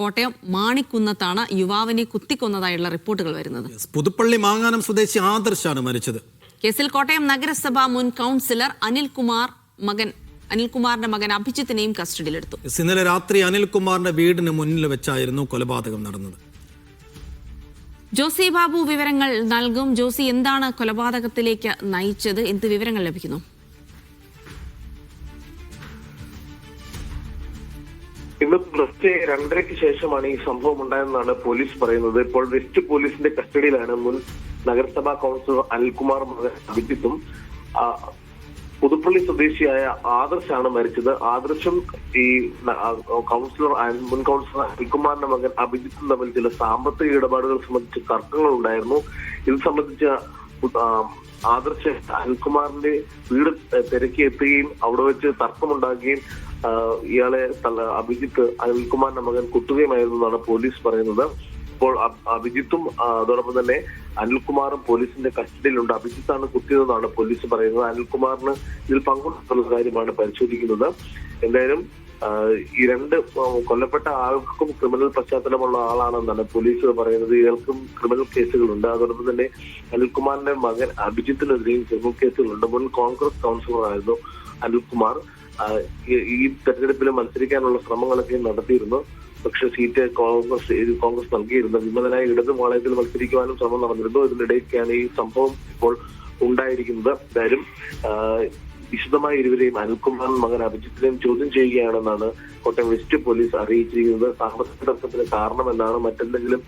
കോട്ടയം മാണിക്കുന്നത്താണ് യുവാവിനെ കുത്തിക്കൊന്നതായുള്ള റിപ്പോർട്ടുകൾ വരുന്നത്. പുതുപ്പള്ളി മാങ്ങാനം സ്വദേശി ആദർശാണ് മരിച്ചത്. കേസിൽ കോട്ടയം നഗരസഭ മുൻ കൗൺസിലർ അനിൽകുമാർ മകൻ അനിൽകുമാറിന്റെ മകൻ അഭിജിത്തിനെയും കസ്റ്റഡിയിലെടുത്തു. ഇന്നലെ രാത്രി അനിൽകുമാറിന്റെ വീടിന് മുന്നിൽ വെച്ചായിരുന്നു കൊലപാതകം നടന്നത്. ജോസി ബാബു വിവരങ്ങൾ നൽകും. ജോസി എന്താണ് കൊലപാതകത്തിലേക്ക് നയിച്ചത്? എന്ത് വിവരങ്ങൾ ലഭിക്കുന്നു? ഇന്ന് പുലർച്ചെ രണ്ടരയ്ക്ക് ശേഷമാണ് ഈ സംഭവം ഉണ്ടായെന്നാണ് പോലീസ് പറയുന്നത്. ഇപ്പോൾ വെസ്റ്റ് പോലീസിന്റെ കസ്റ്റഡിയിലാണ് മുൻ നഗരസഭാ കൗൺസിലർ അനിൽകുമാർ മകൻ അഭിജിത്തും പുതുപ്പള്ളി സ്വദേശിയായ ആദർശാണ് മരിച്ചത്. ആദർശും ഈ കൗൺസിലർ മുൻ കൗൺസിലർ അനിൽകുമാറിന്റെ മകൻ അഭിജിത്തും തമ്മിൽ ചില സാമ്പത്തിക ഇടപാടുകൾ സംബന്ധിച്ച് തർക്കങ്ങൾ ഉണ്ടായിരുന്നു ഇത് സംബന്ധിച്ച ആദർശ് അനിൽകുമാറിന്റെ വീട് തിരക്കി എത്തുകയും അവിടെ വെച്ച് തർക്കമുണ്ടാക്കുകയും ഇയാളെ അഭിജിത്ത് അനിൽകുമാറിന്റെ മകൻ കുത്തുകയുമായിരുന്നു എന്നാണ് പോലീസ് പറയുന്നത്. ഇപ്പോൾ അഭിജിത്തും അതോടൊപ്പം തന്നെ അനിൽകുമാറും പോലീസിന്റെ കസ്റ്റഡിയിലുണ്ട്. അഭിജിത്താണ് കുത്തിയതെന്നാണ് പോലീസ് പറയുന്നത്. അനിൽകുമാറിന് ഇതിൽ പങ്കുണ്ടെന്നുള്ള കാര്യമാണ് പരിശോധിക്കുന്നത്. എന്തായാലും ഈ രണ്ട് കൊല്ലപ്പെട്ട ആൾക്കും ക്രിമിനൽ പശ്ചാത്തലമുള്ള ആളാണെന്നാണ് പോലീസ് പറയുന്നത്. ഇയാൾക്കും ക്രിമിനൽ കേസുകളുണ്ട്. അതോടൊപ്പം തന്നെ അനിൽകുമാറിന്റെ മകൻ അഭിജിത്തിനെതിരെയും ക്രിമിനൽ കേസുകളുണ്ട്. മുൻ കോൺഗ്രസ് കൗൺസിലറായിരുന്നു അനിൽകുമാർ. ഈ- തെരഞ്ഞെടുപ്പിൽ മത്സരിക്കാനുള്ള ശ്രമങ്ങളൊക്കെ നടത്തിയിരുന്നു. പക്ഷെ സീറ്റ് കോൺഗ്രസ് കോൺഗ്രസ് നൽകിയിരുന്നു. വിമതനായ ഇടത് പാളയത്തിൽ മത്സരിക്കുവാനും ശ്രമം നടന്നിരുന്നു. ഇതിനിടയ്ക്കാണ് ഈ സംഭവം ഇപ്പോൾ ഉണ്ടായിരിക്കുന്നത്. എന്തായാലും വിശദമായ ഇരുവരെയും അനിൽകുമാർ മകൻ അഭിജിത്തിനെയും ചോദ്യം ചെയ്യുകയാണെന്നാണ് കോട്ടയം വെസ്റ്റ് പോലീസ് അറിയിച്ചിരിക്കുന്നത്. സാമ്പത്തിക തർക്കത്തിന് കാരണമെന്നാണ് മറ്റെന്തെങ്കിലും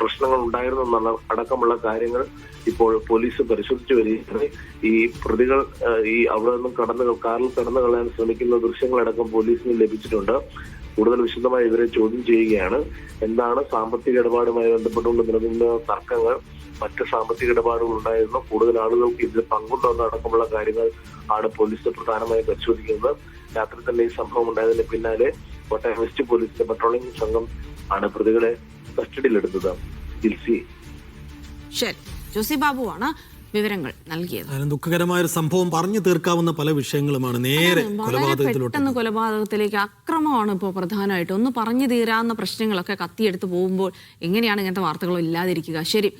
പ്രശ്നങ്ങൾ ഉണ്ടായിരുന്നു എന്നുള്ള അടക്കമുള്ള കാര്യങ്ങൾ ഇപ്പോൾ പോലീസ് പരിശോധിച്ചു വരികയാണ്. ഈ പ്രതികൾ ഈ അവിടെ നിന്നും കടന്നു കാറിൽ കടന്നു കളയാൻ ശ്രമിക്കുന്ന ദൃശ്യങ്ങളടക്കം പോലീസിന് ലഭിച്ചിട്ടുണ്ട്. കൂടുതൽ വിശദമായി ഇവരെ ചോദ്യം ചെയ്യുകയാണ്. എന്താണ് സാമ്പത്തിക ഇടപാടുമായി ബന്ധപ്പെട്ടുകൊണ്ട് നിലനിന്ന തർക്കങ്ങൾ? മറ്റ് സാമ്പത്തിക ഇടപാടുകൾ ഉണ്ടായിരുന്നു. കൂടുതൽ ആളുകൾക്ക് ഇതിൽ പങ്കുണ്ടോ എന്നടക്കമുള്ള കാര്യങ്ങൾ ആണ് പോലീസ് പ്രധാനമായും പരിശോധിക്കുന്നത്. രാത്രി തന്നെ ഈ സംഭവം ഉണ്ടായതിന് പിന്നാലെ കോട്ടയം വെസ്റ്റ് പോലീസിന്റെ പട്രോളിംഗ് സംഘം ആണ് പ്രതികളെ കസ്റ്റഡിയിലെടുത്തത്. ശരി. ജോസി ബാബുവാണ് വിവരങ്ങൾ നൽകിയത്. ദുഃഖകരമായ ഒരു സംഭവം പറഞ്ഞു തീർക്കാവുന്ന പല വിഷയങ്ങളുമാണ്. നേരെ പെട്ടെന്ന് കൊലപാതകത്തിലേക്ക് അക്രമമാണ് ഇപ്പോൾ പ്രധാനമായിട്ട്. ഒന്ന് പറഞ്ഞു തീരാവുന്ന പ്രശ്നങ്ങളൊക്കെ കത്തിയെടുത്ത് പോകുമ്പോൾ എങ്ങനെയാണ് ഇങ്ങനത്തെ വാർത്തകളും ഇല്ലാതിരിക്കുക? ശരി